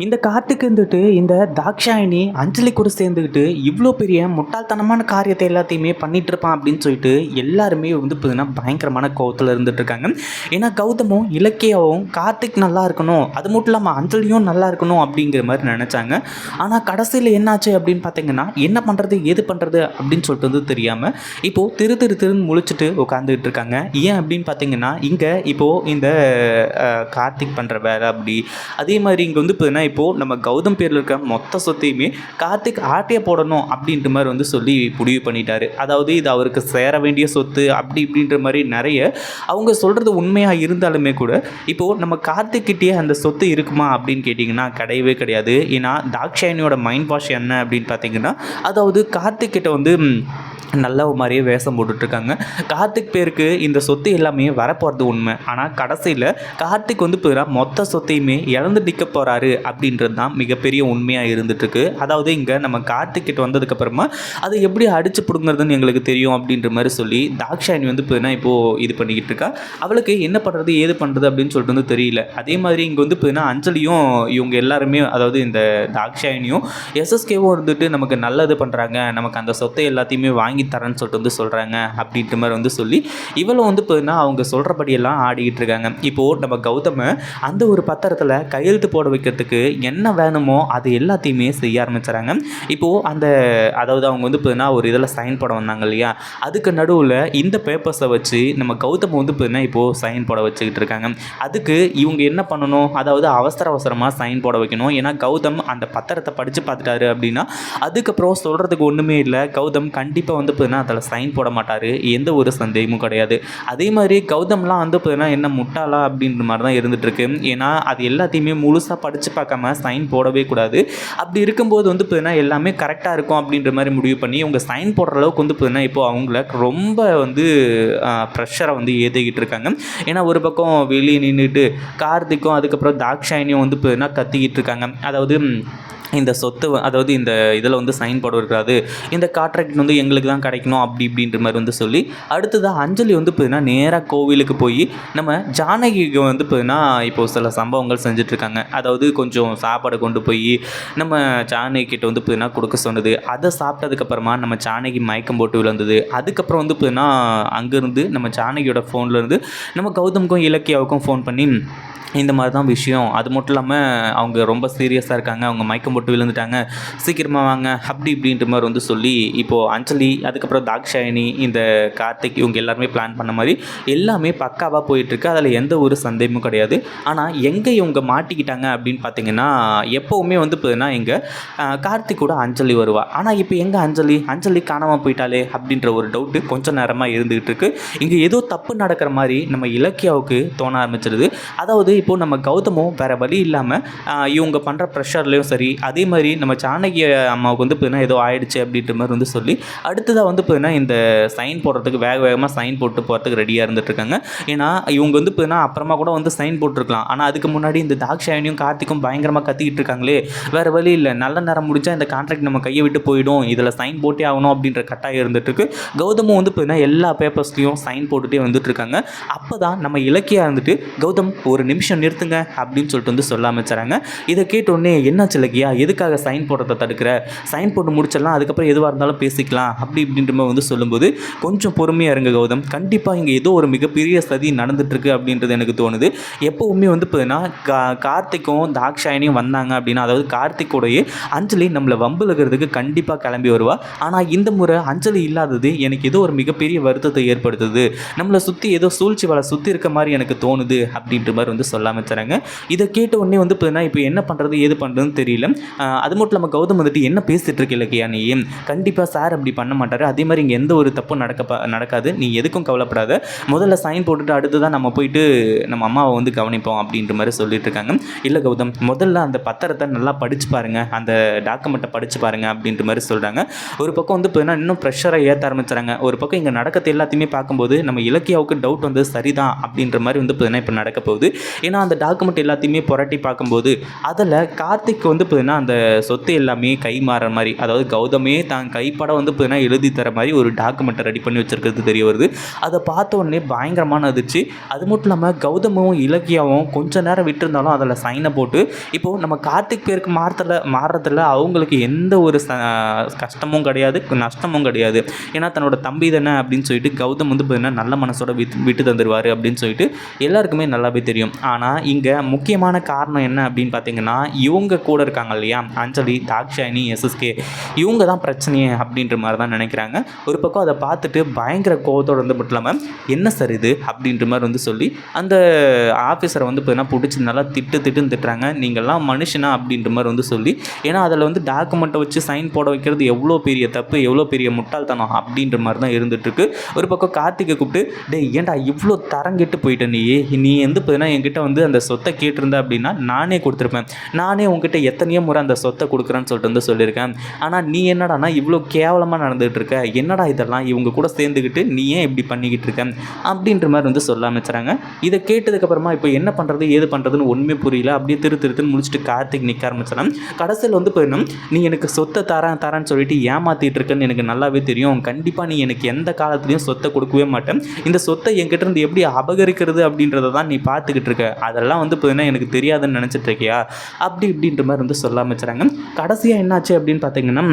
இந்த கார்த்திக் இருந்துட்டு இந்த தாக்ஷாயினி அஞ்சலி கூட சேர்ந்துக்கிட்டு இவ்வளோ பெரிய முட்டாள்தனமான காரியத்தை எல்லாத்தையுமே பண்ணிட்டு இருப்பான் அப்படின்னு சொல்லிட்டு எல்லாருமே வந்து பார்த்தீங்கன்னா பயங்கரமான கோவத்தில் இருந்துட்டு இருக்காங்க. ஏன்னா கௌதமும் இலக்கியாவும் கார்த்திக் நல்லா இருக்கணும் அது மட்டும் இல்லாமல் அஞ்சலியும் நல்லா இருக்கணும் அப்படிங்கிற மாதிரி நினச்சாங்க. ஆனால் கடைசியில் என்னாச்சு அப்படின்னு பார்த்தீங்கன்னா என்ன பண்ணுறது ஏது பண்ணுறது அப்படின்னு சொல்லிட்டு வந்து தெரியாமல் இப்போது திரு திரு திருன்னு முழிச்சிட்டு உட்காந்துக்கிட்டு இருக்காங்க. ஏன் அப்படின்னு பார்த்தீங்கன்னா இங்கே இப்போது இந்த கார்த்திக் பண்ணுற வேலை அப்படி அதே மாதிரி இங்கே வந்து பார்த்தீங்கன்னா இப்போது நம்ம கௌதம் பேரில் இருக்க மொத்த சொத்தையுமே கார்த்திக் ஆட்டையை போடணும் அப்படின்ற மாதிரி வந்து சொல்லி முடிவு பண்ணிட்டாரு. அதாவது இது அவருக்கு சேர வேண்டிய சொத்து அப்படி இப்படின்ற மாதிரி நிறைய அவங்க சொல்கிறது உண்மையாக இருந்தாலுமே கூட இப்போது நம்ம கார்த்திக்கிட்டே அந்த சொத்து இருக்குமா அப்படின்னு கேட்டிங்கன்னா கிடையவே கிடையாது. ஏன்னா தாக்ஷாயினியோட மைண்ட் வாஷ் என்ன அப்படின்னு பார்த்தீங்கன்னா அதாவது கார்த்திக் கிட்ட வந்து நல்ல மாதிரியே வேஷம் போட்டுட்ருக்காங்க. கார்த்திக் பேருக்கு இந்த சொத்து எல்லாமே வரப்போகிறது உண்மை. ஆனால் கடைசியில் கார்த்திக் வந்து பிறகு மொத்த சொத்தையுமே இழந்து நிற்க போகிறாரு அப்படின்றது தான் மிகப்பெரிய உண்மையாக இருந்துகிட்ருக்கு அதாவது இங்கே நம்ம கார்த்திக் கிட்ட வந்ததுக்கப்புறமா அதை எப்படி அடிச்சு பிடுங்கிறதுன்னு எங்களுக்கு தெரியும் அப்படின்ற மாதிரி சொல்லி தாக்ஷாயினி வந்து இப்போ இப்போது இது பண்ணிக்கிட்டு இருக்கா அவளுக்கு என்ன பண்ணுறது ஏது பண்ணுறது அப்படின்னு சொல்லிட்டு வந்து தெரியல. அதே மாதிரி இங்கே வந்து இப்போ அஞ்சலியும் இவங்க எல்லாருமே அதாவது இந்த தாக்ஷாயணியும் எஸ்எஸ்கேவும் இருந்துட்டு நமக்கு நல்லது பண்ணுறாங்க நமக்கு அந்த சொத்தை எல்லாத்தையுமே வாங்கி தரேன்னு சொல்லிட்டு வந்து சொல்கிறாங்க அப்படின்ற மாதிரி வந்து சொல்லி இவளும் வந்து பார்த்தீங்கன்னா அவங்க சொல்கிறபடியெல்லாம் ஆடிக்கிட்டு இருக்காங்க. இப்போது நம்ம கௌதம அந்த ஒரு பத்திரத்தில் கையெழுத்து போட வைக்கிறதுக்கு என்ன வேணுமோ அது எல்லாத்தையுமே செய்ய ஆரம்பிச்சுறாங்க. இப்போது அந்த அதாவது அவங்க வந்து பார்த்தீங்கன்னா ஒரு இதில் சைன் போட வந்தாங்க இல்லையா? அதுக்கு நடுவில் இந்த பேப்பர்ஸை வச்சு நம்ம கௌதம் வந்து பார்த்தீங்கன்னா இப்போது சைன் போட வச்சுக்கிட்டு இருக்காங்க. அதுக்கு இவங்க என்ன பண்ணணும்? அதாவது அவசர அவசரமாக சைன் போட வைக்கணும். ஏன்னா கௌதம் அந்த பத்திரத்தை படித்து பார்த்துட்டாரு அப்படின்னா அதுக்கப்புறம் சொல்கிறதுக்கு ஒன்றுமே இல்லை. கௌதம் கண்டிப்பாக வந்து பார்த்தீங்கன்னா அதில் சைன் போட மாட்டார். எந்த ஒரு சந்தேகமும் கிடையாது. அதே மாதிரி கௌதம்லாம் வந்து பார்த்தீங்கன்னா என்ன முட்டாளா அப்படின்ற மாதிரி தான் இருந்துகிட்ருக்கு ஏன்னா அது எல்லாத்தையுமே முழுசாக படித்து பார்க்காம சைன் போடவே கூடாது. அப்படி இருக்கும்போது வந்து பார்த்தீங்கன்னா எல்லாமே கரெக்டாக இருக்கும் அப்படின்ற மாதிரி முடிவு பண்ணி இவங்க சைன் போடுற அளவுக்கு வந்து பார்த்தீங்கன்னா இப்போ அவங்கள ரொம்ப வந்து ப்ரெஷரை வந்து ஏற்றிக்கிட்டு இருக்காங்க. ஏன்னா ஒரு பக்கம் வெளியே நின்றுட்டு கார்த்திக்கும் அதுக்கப்புறம் தாக்ஷாயினியும் வந்து பார்த்தீங்கன்னா கத்திக்கிட்டு இருக்காங்க. அதாவது இந்த சொத்து அதாவது இந்த இதில் வந்து சைன் போட இருக்காது இந்த கான்ட்ராக்ட் வந்து எங்களுக்கு தான் கிடைக்கணும் அப்படி இப்படின்ற மாதிரி வந்து சொல்லி அடுத்ததாக அஞ்சலி வந்து பார்த்தீங்கன்னா நேராக கோவிலுக்கு போய் நம்ம ஜானகிக்கு வந்து பார்த்தீங்கன்னா இப்போ சில சம்பவங்கள் செஞ்சுட்ருக்காங்க. அதாவது கொஞ்சம் சாப்பாடு கொண்டு போய் நம்ம ஜானகி கிட்ட வந்து பார்த்தீங்கன்னா கொடுக்க சொன்னது. அதை சாப்பிட்டதுக்கப்புறமா நம்ம ஜானகி மயக்கம் போட்டு விழுந்தது. அதுக்கப்புறம் வந்து பார்த்தீங்கன்னா அங்கேருந்து நம்ம ஜானகியோட ஃபோன்லேருந்து நம்ம கௌதமுக்கும் இலக்கியாவுக்கும் ஃபோன் பண்ணி இந்த மாதிரி தான் விஷயம். அது மட்டும் இல்லாமல் அவங்க ரொம்ப சீரியஸாக இருக்காங்க. அவங்க மயக்கம் போட்டு விழுந்துட்டாங்க. சீக்கிரமாக வாங்க அப்படி இப்படின்ற மாதிரி வந்து சொல்லி இப்போது அஞ்சலி அதுக்கப்புறம் தாக்ஷாயினி இந்த கார்த்திக் இவங்க எல்லாருமே பிளான் பண்ண மாதிரி எல்லாமே பக்காவாக போயிட்டுருக்கு. அதில் எந்த ஒரு சந்தேகமும் கிடையாது. ஆனால் எங்கே இவங்க மாட்டிக்கிட்டாங்க அப்படின்னு பார்த்தீங்கன்னா எப்போவுமே வந்து பார்த்தீங்கன்னா கார்த்திக் கூட அஞ்சலி வருவா. ஆனால் இப்போ எங்கே அஞ்சலி? அஞ்சலி காணாமல் போயிட்டாலே அப்படின்ற ஒரு டவுட்டு கொஞ்சம் நேரமாக இருந்துகிட்டு இருக்கு. இங்கே ஏதோ தப்பு நடக்கிற மாதிரி நம்ம இலக்கியாவுக்கு தோண ஆரம்பிச்சிருது. அதாவது இப்போ நம்ம கௌதமும் வேறு வழி இல்லாமல் இவங்க பண்ணுற ப்ரெஷர்லேயும் சரி அதே மாதிரி நம்ம சாணகிய அம்மாவுக்கு வந்து பார்த்தீங்கன்னா ஏதோ ஆயிடுச்சு அப்படின்ற மாதிரி வந்து சொல்லி அடுத்ததாக வந்து பார்த்தீங்கன்னா இந்த சைன் போடுறதுக்கு வேக வேகமாக சைன் போட்டு போகிறதுக்கு ரெடியாக இருந்துட்டுருக்காங்க ஏன்னா இவங்க வந்து பார்த்தீங்கன்னா அப்புறமா கூட வந்து சைன் போட்டிருக்கலாம். ஆனால் அதுக்கு முன்னாடி இந்த தாக்ஷாயனியும் கார்த்திக்கும் பயங்கரமாக கத்திக்கிட்டு இருக்காங்களே வேறு வழி இல்லை. நல்ல நேரம் முடிச்சா இந்த கான்ட்ராக்ட் நம்ம கையை விட்டு போயிடும். இதில் சைன் போட்டே ஆகணும் அப்படின்ற கட்டாயம் இருந்துட்டு கௌதமும் வந்து பார்த்தீங்கன்னா எல்லா பேப்பர்ஸ்லையும் சைன் போட்டுகிட்டே வந்துட்டுருக்காங்க அப்போ தான் நம்ம இலக்கியாக இருந்துட்டு கௌதம் ஒரு நிமிஷம் நிறுத்துங்க அப்படின்னு சொல்லிட்டு வந்து சொல்ல ஆரம்பிச்சாங்க. இதை கேட்டோடனே என்னாச்சு இலக்கியா எதுக்காக சைன் போடுறத தடுக்கிற? சைன் போட்டு முடிச்சிடலாம் அதுக்கப்புறம் எதுவாக இருந்தாலும் பேசிக்கலாம். அப்படி இப்படின்ற மாதிரி வந்து சொல்லும்போது கொஞ்சம் பொறுமையாக இருங்க கௌதம். கண்டிப்பாக இங்கே ஏதோ ஒரு மிகப்பெரிய சதி நடந்துட்டுருக்கு அப்படின்றது எனக்கு தோணுது. எப்போவுமே வந்து பார்த்தீங்கன்னா கா கார்த்திக்கும் தாக்ஷாயினியும் வந்தாங்க அப்படின்னா அதாவது கார்த்திக்கோடைய அஞ்சலி நம்மளை வம்புலுக்கிறதுக்கு கண்டிப்பாக கிளம்பி வருவா. ஆனால் இந்த முறை அஞ்சலி இல்லாதது எனக்கு ஏதோ ஒரு மிகப்பெரிய வருத்தத்தை ஏற்படுத்துது. நம்மளை சுற்றி ஏதோ சூழ்ச்சி வலை சுற்றி இருக்க மாதிரி எனக்கு தோணுது. அப்படின்ற மாதிரி வந்து சொல்ல ஆரம்பிச்சாங்க இதை கேட்ட உடனே வந்து பார்த்தீங்கன்னா இப்போ என்ன பண்ணுறது ஏது பண்ணுறதுன்னு தெரியல. அது மட்டும் இல்லாமல் கௌதம் வந்துட்டு என்ன பேசிகிட்டு இருக்க இலக்கியா நீ? கண்டிப்பாக சார் அப்படி பண்ண மாட்டார். அதே மாதிரி இங்கே எந்த ஒரு தப்பும் நடக்க நடக்காது. நீ எதுக்கும் கவலைப்படாத. முதல்ல சைன் போட்டுட்டு அடுத்து தான் நம்ம போயிட்டு நம்ம அம்மாவை வந்து கவனிப்போம் அப்படின்ற மாதிரி சொல்லிட்டு இருக்காங்க. இல்லை கௌதம் முதல்ல அந்த பத்திரத்தை நல்லா படித்து பாருங்கள் அந்த டாக்குமெண்ட்டை படித்து பாருங்க அப்படின்ற மாதிரி சொல்கிறாங்க ஒரு பக்கம் வந்து பார்த்தீங்கன்னா இன்னும் ப்ரெஷரை ஏற்ற ஆரம்பிச்சுறாங்க. ஒரு பக்கம் இங்கே நடக்கிறது எல்லாத்தையுமே பார்க்கும்போது நம்ம இலக்கியாவுக்கு டவுட் வந்து சரிதான் அப்படின்ற மாதிரி வந்து பார்த்தீங்கன்னா இப்போ நடக்க போகுது. ஏன்னா அந்த டாக்குமெண்ட் எல்லாத்தையுமே புரட்டி பார்க்கும்போது அதில் கார்த்திக் வந்து பார்த்தீங்கன்னா அந்த சொத்து எல்லாமே கை மாற மாதிரி அதாவது கௌதமே தான் கைப்பட வந்து பார்த்தீங்கன்னா எழுதி தர மாதிரி ஒரு டாக்குமெண்ட்டை ரெடி பண்ணி வச்சுருக்கிறது தெரிய வருது. அதை பார்த்த உடனே பயங்கரமான அதிர்ச்சி. அது மட்டும் இல்லாமல் கௌதமும் இலக்கியாவும் கொஞ்சம் நேரம் விட்டுருந்தாலும் அதில் சைனை போட்டு இப்போது நம்ம கார்த்திக் பேருக்கு மாறத்தில் மாறுறதில் அவங்களுக்கு எந்த ஒரு ச கஷ்டமும் கிடையாது நஷ்டமும் கிடையாது. ஏன்னா தன்னோட தம்பி தானே அப்படின்னு சொல்லிட்டு கௌதம் வந்து பார்த்தீங்கன்னா நல்ல மனசோட விட்டு விட்டு தந்துடுவார் அப்படின்னு சொல்லிட்டு எல்லாருக்குமே நல்லாவே தெரியும். ஆனால் இங்கே முக்கியமான காரணம் என்ன அப்படின்னு பார்த்தீங்கன்னா இவங்க கூட இருக்காங்க இல்லையா? அஞ்சலி தாக்ஷாயினி எஸ்எஸ்கே. இவங்க தான் பிரச்சனையே அப்படின்ற மாதிரி தான் நினைக்கிறாங்க. ஒரு பக்கம் அதை பார்த்துட்டு பயங்கர கோவத்தோடு வந்து மட்டும் இல்லாமல் என்ன சார் இது? அப்படின்ற மாதிரி வந்து சொல்லி அந்த ஆஃபீஸரை வந்து பார்த்தீங்கன்னா பிடிச்சி நல்லா திட்டு திட்டுன்னு திட்டுறாங்க. நீங்கள்லாம் மனுஷனா? அப்படின்ற மாதிரி வந்து சொல்லி ஏன்னா அதில் வந்து டாக்குமெண்ட்டை வச்சு சைன் போட வைக்கிறது எவ்வளோ பெரிய தப்பு எவ்வளோ பெரிய முட்டாள்தனம் அப்படின்ற மாதிரி தான் இருந்துகிட்ருக்கு ஒரு பக்கம் கார்த்திகை கூப்பிட்டு டேய் ஏன்டா இவ்வளோ தரங்கிட்டு போயிட்ட நீ? நீ வந்து பார்த்தீங்கன்னா என்கிட்ட வந்து அந்த சொத்தை கேட்டிருந்தேன் அப்படின்னா நானே கொடுத்துருப்பேன். நானே உங்ககிட்ட எத்தனையோ முறை அந்த சொத்தை கொடுக்குறேன்னு சொல்லிட்டு வந்து சொல்லியிருக்கேன். ஆனால் நீ என்னடானா இவ்வளோ கேவலமாக நடந்துகிட்டு இருக்க. என்னடா இதெல்லாம்? இவங்க கூட சேர்ந்துக்கிட்டு நீ ஏன் இப்படி பண்ணிக்கிட்டு இருக்க? அப்படின்ற மாதிரி வந்து சொல்ல ஆரம்பிச்சுறாங்க இதை கேட்டதுக்கப்புறமா இப்போ என்ன பண்ணுறது ஏது பண்ணுறதுன்னு ஒன்றுமே புரியல. அப்படியே திரு திருத்துன்னு முடிச்சுட்டு கார்த்திக் நிற்க ஆரம்பிச்சிடலாம் கடைசியில் வந்து போயிடணும். நீ எனக்கு சொத்தை தரேன் தரேன்னு சொல்லிட்டு ஏமாற்றிட்டு இருக்கேன்னு எனக்கு நல்லாவே தெரியும். கண்டிப்பாக நீ எனக்கு எந்த காலத்துலையும் சொத்தை கொடுக்கவே மாட்டேன். இந்த சொத்தை என்கிட்ட இருந்து எப்படி அபகரிக்கிறது அப்படின்றத தான் நீ பார்த்துக்கிட்டு இருக்க. அதெல்லாம் வந்து பார்த்தீங்கன்னா எனக்கு தெரியாதுன்னு நினச்சிட்ருக்கியா அப்படி இப்படின்ற மாதிரி வந்து சொல்ல ஆரம்பிச்சுறாங்க கடைசியாக என்னாச்சு அப்படின்னு பார்த்தீங்கன்னா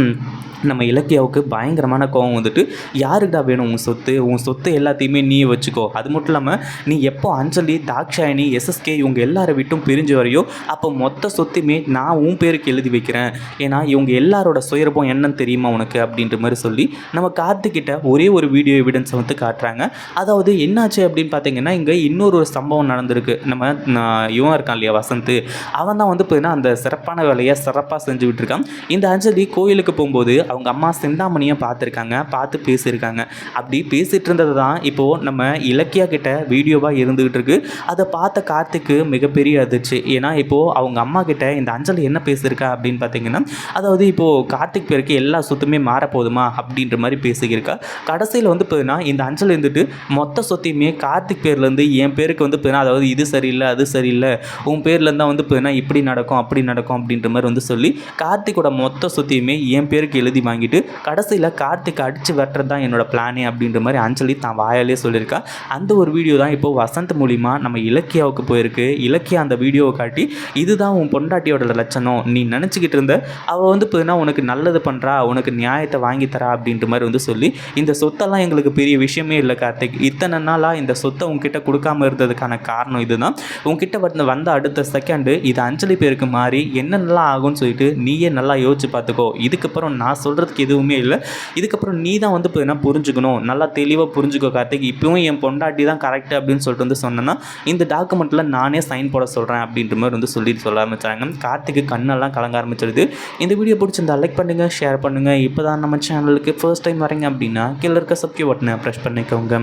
நம்ம இலக்கியாவுக்கு பயங்கரமான கோவம் வந்துட்டு யாருக்குடா வேணும் உன் சொத்து? உன் சொத்து எல்லாத்தையுமே நீ வச்சுக்கோ. அது மட்டும் இல்லாமல் நீ எப்போ அஞ்சலி தாக்ஷாயணி எஸ்எஸ்கே இவங்க எல்லாரை விட்டும் பிரிஞ்சு வரையோ அப்போ மொத்த சொத்துமே நான் உன் பேருக்கு எழுதி வைக்கிறேன். ஏன்னா இவங்க எல்லாரோட சுயரூபம் என்னன்னு தெரியுமா உனக்கு? அப்படின்ற மாதிரி சொல்லி நம்ம கார்த்திக்கிட்ட ஒரே ஒரு வீடியோ எவிடன்ஸை வந்து காட்டுறாங்க. அதாவது என்னாச்சு அப்படின்னு பார்த்தீங்கன்னா இங்கே இன்னொரு ஒரு சம்பவம் நடந்திருக்கு. நம்ம நான் இவன் இருக்கான் இல்லையா வசந்த். அவன் தான் வந்து பார்த்தீங்கன்னா அந்த சிறப்பான வேலையை சிறப்பாக செஞ்சு விட்டுருக்கான். இந்த அஞ்சலி கோயிலுக்கு போகும்போது அவங்க அம்மா செந்தாமணியை பார்த்துருக்காங்க பார்த்து பேசியிருக்காங்க. அப்படி பேசிகிட்டு இருந்தது தான் இப்போது நம்ம இலக்கியா கிட்ட வீடியோவாக இருந்துகிட்டு இருக்கு அதை பார்த்த கார்த்திக்கு மிகப்பெரிய அதிர்ச்சி. ஏன்னா இப்போது அவங்க அம்மா கிட்ட இந்த அஞ்சலி என்ன பேசியிருக்கா அப்படின்னு பார்த்தீங்கன்னா அதாவது இப்போது கார்த்திக் பேருக்கு எல்லா சொத்துமே மாறப்போதுமா அப்படின்ற மாதிரி பேசியிருக்கா கடைசியில் வந்து பார்த்தீங்கன்னா இந்த அஞ்சல் இருந்துட்டு மொத்த சொத்தையுமே கார்த்திக் பேர்லேருந்து என் பேருக்கு வந்து பார்த்தீங்கன்னா அதாவது இது சரியில்லை அது சரியில்லை. உன் பேர்லேருந்து தான் வந்து பார்த்தீங்கன்னா இப்படி நடக்கும் அப்படி நடக்கும் அப்படின்ற மாதிரி வந்து சொல்லி கார்த்திக்கோட மொத்த சொத்தையுமே என் பேருக்கு எழுதி வாங்கிட்டு கடைசியில் கார்த்திக் அடித்து வெட்டுறது தான் என்னோட பிளானே அப்படின்ற மாதிரி அஞ்சலி தான் வாயாலே சொல்லியிருக்கா. அந்த ஒரு வீடியோ தான் இப்போ வசந்த் மூலிமா நம்ம இலக்கியாவுக்கு போயிருக்கு. இலக்கியா அந்த வீடியோவை காட்டி இதுதான் உன் பொண்டாட்டியோட லட்சணம். நீ நினச்சிக்கிட்டு இருந்த அவள் வந்து பார்த்தீங்கன்னா உனக்கு நல்லது பண்ணுறா உனக்கு நியாயத்தை வாங்கி தரா அப்படின்ற மாதிரி வந்து சொல்லி இந்த சொத்தெல்லாம் எங்களுக்கு பெரிய விஷயமே இல்லை கார்த்திக். இத்தனை நாளாக இந்த சொத்தை உங்ககிட்ட கொடுக்காம இருந்ததுக்கான காரணம் இதுதான். உங்ககிட்ட வந்து வந்த அடுத்த செகண்டு இது அஞ்சலி பேருக்கு மாறி என்னென்னலாம் ஆகும்னு சொல்லிட்டு நீயே நல்லா யோசிச்சு பார்த்துக்கோ. இதுக்கப்புறம் நான் சொல்கிறதுக்கு எதுவுமே இல்லை. இதுக்கப்புறம் நீ தான் வந்து இப்போ என்ன புரிஞ்சுக்கணும்? நல்லா தெளிவாக புரிஞ்சுக்கோ கார்த்திக். இப்போவும் என் பொண்டாட்டி தான் கரெக்டு அப்படின்னு சொல்லிட்டு வந்து சொன்னேன்னா இந்த டாக்குமெண்ட்டில் நானே சைன் போட சொல்கிறேன் அப்படின்ற மாதிரி வந்து சொல்லிட்டு சொல்ல ஆரம்பித்தாங்க கார்த்திக்கு கண்ணெல்லாம் கலங்க ஆரம்பிச்சிருது. இந்த வீடியோ பிடிச்சிருந்தா லைக் பண்ணுங்கள் ஷேர் பண்ணுங்கள் இப்போ தான் நம்ம சேனலுக்கு ஃபர்ஸ்ட் டைம் வரீங்க அப்படின்னா கீழே இருக்க சப்ஸ்கிரைப் பட்டனை ப்ரெஸ் பண்ணிக்கோங்க.